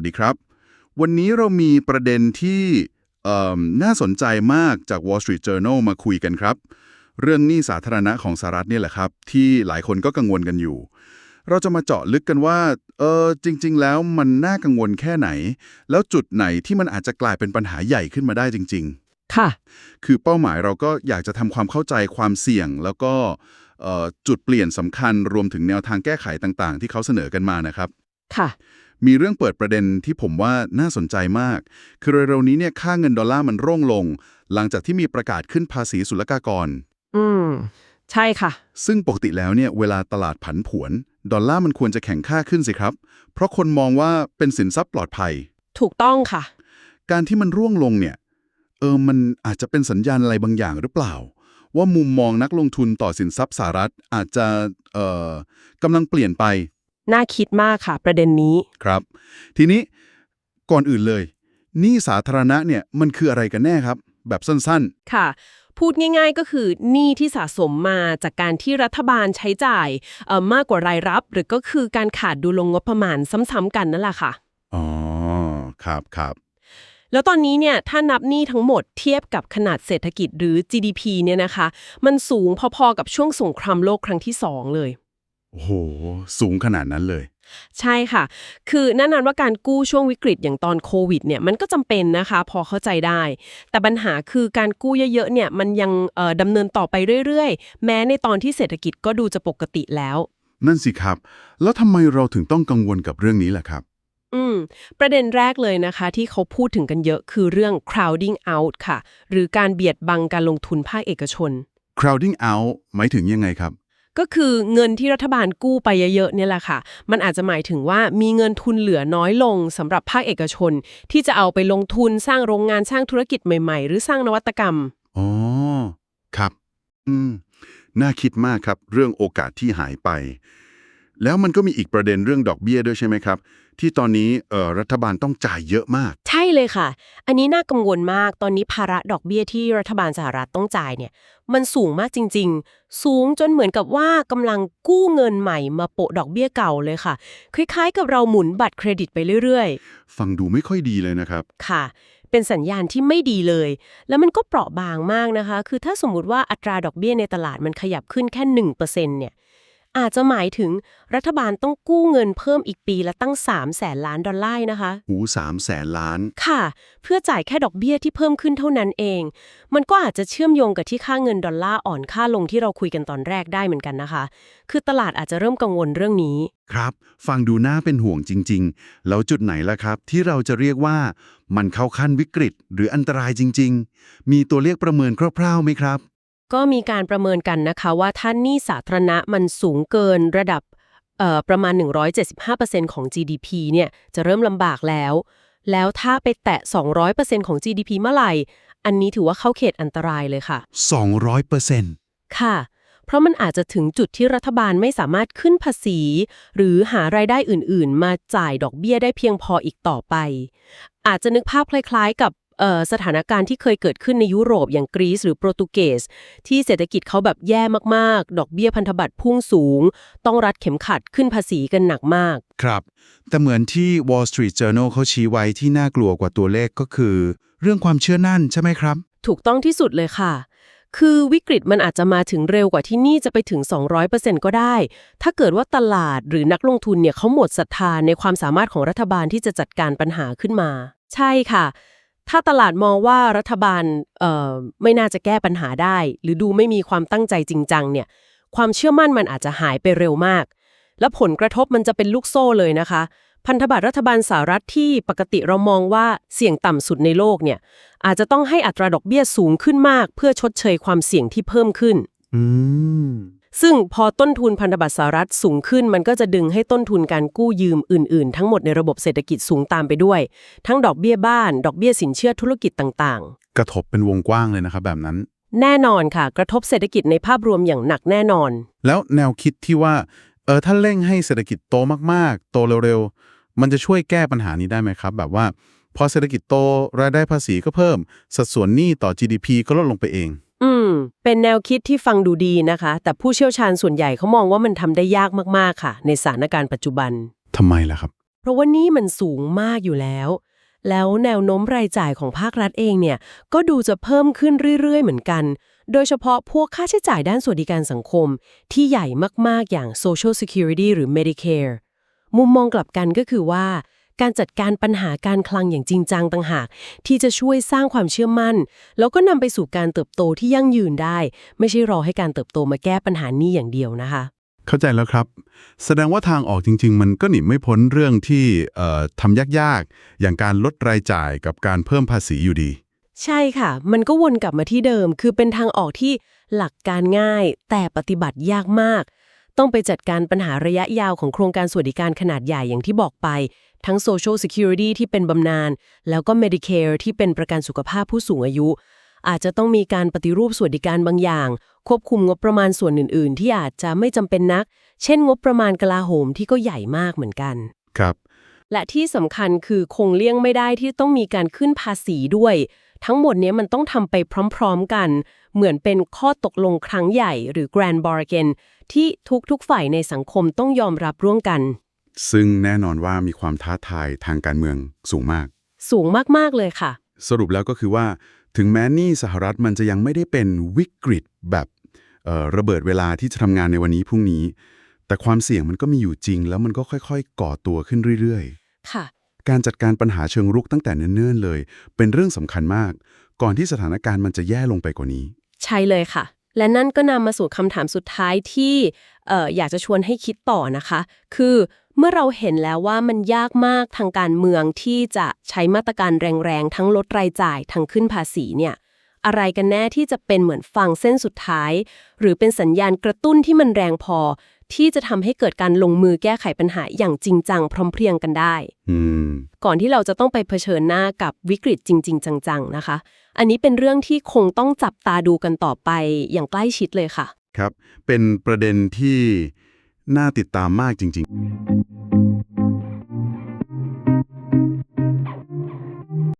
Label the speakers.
Speaker 1: สวัสดีครับ วันนี้เรามีประเด็นที่เอิ่มน่าสนใจมากจาก Wall Street Journal มาคุยกันครับ เรื่องหนี้สาธารณะของสหรัฐเนี่ยแหละครับ ที่หลายคนก็กังวลกันอยู่ เราจะมาเจาะลึกกันว่าเออจริง ๆ แล้วมันน่ากังวลแค่ไหน แล้วจุดไหนที่มันอาจจะกลายเป็นปัญหาใหญ่ขึ้นมาได้จริง ๆ
Speaker 2: ค่ะ
Speaker 1: คือเป้าหมายเราก็อยากจะทำความเข้าใจความเสี่ยงแล้วก็เอ่อจุดเปลี่ยนสำคัญรวมถึงแนวทางแก้ไขต่างๆ ที่เขาเสนอกันมานะครับ
Speaker 2: ค่ะ
Speaker 1: มีเรื่องเปิดประเด็นที่ผมว่าน่าสนใจมาก คือเร็วๆนี้เนี่ยค่าเงินดอลลาร์มันร่วงลง หลังจากที่มีประกาศขึ้นภาษีศุลกากร
Speaker 2: อืม ใช่ค่ะ
Speaker 1: ซึ่งปกติแล้วเนี่ยเวลาตลาดผันผวน ดอลลาร์มันควรจะแข็งค่าขึ้นสิครับ เพราะคนมองว่าเป็นสินทรัพย์ปลอดภัย
Speaker 2: ถูกต้องค่ะ
Speaker 1: การที่มันร่วงลงเนี่ย เออมันอาจจะเป็นสัญญาณอะไรบางอย่างหรือเปล่า ว่ามุมมองนักลงทุนต่อสินทรัพย์สหรัฐอาจจะเอ่อกำลังเปลี่ยนไป
Speaker 2: น่าคิดมากค่ะ ประเด็นนี้
Speaker 1: ครับ ทีนี้ก่อนอื่นเลยหนี้สาธารณะเนี่ยมันคืออะไรกันแน่ครับ แบบสั้น
Speaker 2: ค่ะ พูดง่ายๆก็คือหนี้ที่สะสมมาจากการที่รัฐบาลใช้จ่ายเอ่อมากกว่ารายรับ หรือก็คือการขาดดุลงงบประมาณซ้ำๆกันนั่นแหละค่ะ
Speaker 1: ๆ อ๋อ ครับครับ
Speaker 2: แล้วตอนนี้เนี่ยถ้านับหนี้ทั้งหมดเทียบกับขนาดเศรษฐกิจหรือ GDP เนี่ยนะคะ มันสูงพอๆกับช่วงสงครามโลกครั้งที่สองเลย
Speaker 1: โอ้โห สูงขนาดนั้นเลย
Speaker 2: ใช่ค่ะ คือแน่นอนว่าการกู้ช่วงวิกฤตอย่างตอนโควิดเนี่ยมันก็จำเป็นนะคะ พอเข้าใจได้ แต่ปัญหาคือการกู้เยอะๆเนี่ยมันยังเอ่อดำเนินต่อไปเรื่อยๆ แม้ในตอนที่เศรษฐกิจก็ดูจะปกติแล้ว
Speaker 1: นั่นสิครับ แล้วทำไมเราถึงต้องกังวลกับเรื่องนี้ล่ะครับ
Speaker 2: อืม ประเด็นแรกเลยนะคะที่เขาพูดถึงกันเยอะคือเรื่อง crowding out ค่ะ หรือการเบียดบังการลงทุนภาคเอกชน
Speaker 1: crowding out หมายถึงยังไงครับ
Speaker 2: ก็คือเงินที่รัฐบาลกู้ไปเยอะๆเนี่ยแหละค่ะ มันอาจจะหมายถึงว่ามีเงินทุนเหลือน้อยลงสำหรับภาคเอกชน ที่จะเอาไปลงทุนสร้างโรงงานสร้างธุรกิจใหม่ ๆ หรือสร้างนวัตกรรม
Speaker 1: อ๋อครับ อืม น่าคิดมากครับ เรื่องโอกาสที่หายไป แล้วมันก็มีอีกประเด็นเรื่องดอกเบี้ยด้วยใช่ไหมครับ ที่ตอนนี้เอ่อรัฐบาลต้องจ่ายเยอะมาก
Speaker 2: ใช่เลยค่ะ อันนี้น่ากังวลมากตอนนี้ภาระดอกเบี้ยที่รัฐบาลสหรัฐต้องจ่ายเนี่ย มันสูงมากจริง ๆ สูงจนเหมือนกับว่ากำลังกู้เงินใหม่มาโปะดอกเบี้ยเก่าเลยค่ะ คล้ายๆ กับเราหมุนบัตรเครดิตไปเรื่อยๆ
Speaker 1: ฟังดูไม่ค่อยดีเลยนะครับ
Speaker 2: ค่ะเป็นสัญญาณที่ไม่ดีเลย แล้วมันก็เปราะบางมากนะคะ คือถ้าสมมุติว่าอัตราดอกเบี้ยในตลาดมันขยับขึ้นแค่1%เนี่ย อาจจะหมายถึงรัฐบาลต้องกู้เงินเพิ่มอีกปีละตั้ง3แสนล้านดอลลาร์นะคะ
Speaker 1: หูสามแสนล้าน
Speaker 2: ค่ะ เพื่อจ่ายแค่ดอกเบี้ยที่เพิ่มขึ้นเท่านั้นเอง มันก็อาจจะเชื่อมโยงกับที่ค่าเงินดอลลาร์อ่อนค่าลงที่เราคุยกันตอนแรกได้เหมือนกันนะคะ คือตลาดอาจจะเริ่มกังวลเรื่องนี้
Speaker 1: ครับ ฟังดูน่าเป็นห่วงจริง ๆ แล้วจุดไหนล่ะครับ ที่เราจะเรียกว่ามันเข้าขั้นวิกฤต หรืออันตรายจริง ๆ มีตัวเลขประเมินคร่าวๆไหมครับ
Speaker 2: ก็มีการประเมินกันนะคะว่าถ้าหนี้สาธารณะมันสูงเกินระดับเอ่อประมาณ 175%ของ GDP เนี่ยจะเริ่มลำบากแล้ว แล้วถ้าไปแตะ 200%ของ GDP เมื่อไหร่ อันนี้ถือว่าเข้าเขตอันตรายเลยค่ะ
Speaker 1: 200%
Speaker 2: ค่ะ เพราะมันอาจจะถึงจุดที่รัฐบาลไม่สามารถขึ้นภาษี หรือหารายได้อื่นๆ มาจ่ายดอกเบี้ยได้เพียงพออีกต่อไป อาจจะนึกภาพคล้ายๆ กับเอ่อ สถานการณ์ที่เคยเกิดขึ้นในยุโรปอย่างกรีซหรือโปรตุเกส ที่เศรษฐกิจเขาแบบแย่มากๆ ดอกเบี้ยพันธบัตรพุ่งสูง ต้องรัดเข็มขัดขึ้นภาษีกันหนักมาก
Speaker 1: ครับ แต่เหมือนที่ Wall Street Journal เขาชี้ไว้ที่น่ากลัวกว่าตัวเลขก็คือ เรื่องความเชื่อนั่นใช่ไหมครับ
Speaker 2: ถูกต้องที่สุดเลยค่ะคือวิกฤตมันอาจจะมาถึงเร็วกว่าที่นี่จะไปถึง 200%ก็ได้ ถ้าเกิดว่าตลาดหรือนักลงทุนเนี่ยเขาหมดศรัทธาในความสามารถของรัฐบาลที่จะจัดการปัญหาขึ้นมา ใช่ค่ะ ถ้าตลาดมองว่ารัฐบาลไม่น่าจะแก้ปัญหาได้ หรือดูไม่มีความตั้งใจจริงจังเนี่ย ความเชื่อมั่นมันอาจจะหายไปเร็วมาก และผลกระทบมันจะเป็นลูกโซ่เลยนะคะ พันธบัตรรัฐบาลสหรัฐที่ปกติเรามองว่าเสี่ยงต่ำสุดในโลกเนี่ย อาจจะต้องให้อัตราดอกเบี้ยสูงขึ้นมาก เพื่อชดเชยความเสี่ยงที่เพิ่มขึ้น
Speaker 1: อืม
Speaker 2: ซึ่งพอต้นทุนพันธบัตรสหรัฐสูงขึ้น มันก็จะดึงให้ต้นทุนการกู้ยืมอื่นๆ ทั้งหมดในระบบเศรษฐกิจสูงตามไปด้วย ทั้งดอกเบี้ยบ้าน ดอกเบี้ยสินเชื่อธุรกิจต่าง
Speaker 1: กระทบเป็นวงกว้างเลยนะครับแบบนั้น
Speaker 2: ๆแน่นอนค่ะ กระทบเศรษฐกิจในภาพรวมอย่างหนักแน่นอน
Speaker 1: แล้วแนวคิดที่ว่าเออถ้าเร่งให้เศรษฐกิจโตมากๆ โตเร็วๆมันจะช่วยแก้ปัญหานี้ได้ไหมครับ แบบว่าพอเศรษฐกิจโตรายได้ภาษีก็เพิ่ม สัดส่วนหนี้ต่อ GDP ก็ลดลงไปเอง
Speaker 2: อืม เป็นแนวคิดที่ฟังดูดีนะคะ แต่ผู้เชี่ยวชาญส่วนใหญ่เขามองว่ามันทำได้ยากมากๆค่ะ ในสถานการณ์ปัจจุบัน
Speaker 1: ทำไมล่ะครับ
Speaker 2: เพราะว่านี่มันสูงมากอยู่แล้ว แล้วแนวโน้มรายจ่ายของภาครัฐเองเนี่ย ก็ดูจะเพิ่มขึ้นเรื่อย ๆ เหมือนกัน โดยเฉพาะพวกค่าใช้จ่ายด้านสวัสดิการสังคม ที่ใหญ่มากๆอย่าง Social Security หรือ Medicare มุมมองกลับกันก็คือว่า การจัดการปัญหาการคลังอย่างจริงจังต่างหาก ที่จะช่วยสร้างความเชื่อมั่น แล้วก็นำไปสู่การเติบโตที่ยั่งยืนได้ ไม่ใช่รอให้การเติบโตมาแก้ปัญหานี้อย่างเดียวนะคะ
Speaker 1: เข้าใจแล้วครับ แสดงว่าทางออกจริง ๆ มันก็หนีไม่พ้นเรื่องที่เอ่อทำยากๆ อย่างการลดรายจ่ายกับการเพิ่มภาษีอยู่ดี
Speaker 2: ใช่ค่ะ มันก็วนกลับมาที่เดิม คือเป็นทางออกที่หลักการง่าย แต่ปฏิบัติยากมาก ต้องไปจัดการปัญหาระยะยาวของโครงการสวัสดิการขนาดใหญ่อย่างที่บอกไป ทั้ง Social Security ที่เป็นบำนาญแล้วก็ Medicare ที่เป็นประกันสุขภาพผู้สูงอายุ อาจจะต้องมีการปฏิรูปสวัสดิการบางอย่าง ควบคุมงบประมาณส่วนอื่น ๆ ที่อาจจะไม่จำเป็นนัก เช่น งบประมาณกลาโหมที่ก็ใหญ่มากเหมือนกัน
Speaker 1: ครับ
Speaker 2: และที่สำคัญคือคงเลี่ยงไม่ได้ที่ต้องมีการขึ้นภาษีด้วย ทั้งหมดเนี้ยมันต้องทำไปพร้อมๆกัน เหมือนเป็นข้อตกลงครั้งใหญ่หรือ Grand Bargain ที่ทุกๆฝ่ายในสังคมต้องยอมรับร่วมกัน
Speaker 1: ซึ่งแน่นอนว่ามีความท้าทายทางการเมืองสูงมาก
Speaker 2: สูงมากๆเลยค่ะ
Speaker 1: สรุปแล้วก็คือว่า ถึงแม้หนี่สหรัฐมันจะยังไม่ได้เป็นวิกฤตแบบเอ่อระเบิดเวลาที่จะทำงานในวันนี้พรุ่งนี้ แต่ความเสี่ยงมันก็มีอยู่จริง แล้วมันก็ค่อย ๆ ก่อตัวขึ้นเรื่อย
Speaker 2: ค่ะ
Speaker 1: ๆการจัดการปัญหาเชิงรุกตั้งแต่เนิ่นๆเลย เป็นเรื่องสำคัญมาก ก่อนที่สถานการณ์มันจะแย่ลงไปกว่านี้
Speaker 2: ใช่เลยค่ะ และนั่นก็นำมาสู่คำถามสุดท้ายที่เอ่ออยากจะชวนให้คิดต่อนะคะ คือเมื่อเราเห็นแล้วว่ามันยากมากทางการเมืองที่จะใช้มาตรการแรงๆ ทั้งลดรายจ่ายทั้งขึ้นภาษีเนี่ยอะไรกันแน่ที่จะเป็นเหมือนฟังเส้นสุดท้าย หรือเป็นสัญญาณกระตุ้นที่มันแรงพอ ที่จะทำให้เกิดการลงมือแก้ไขปัญหาอย่างจริงจังพร้อมเพรียงกันได้
Speaker 1: อืม
Speaker 2: ก่อนที่เราจะต้องไปเผชิญหน้ากับวิกฤตจริง ๆ จังๆนะคะ อันนี้เป็นเรื่องที่คงต้องจับตาดูกันต่อไปอย่างใกล้ชิดเลยค่ะ
Speaker 1: ครับ เป็นประเด็นที่น่าติดตามมากจริง ๆ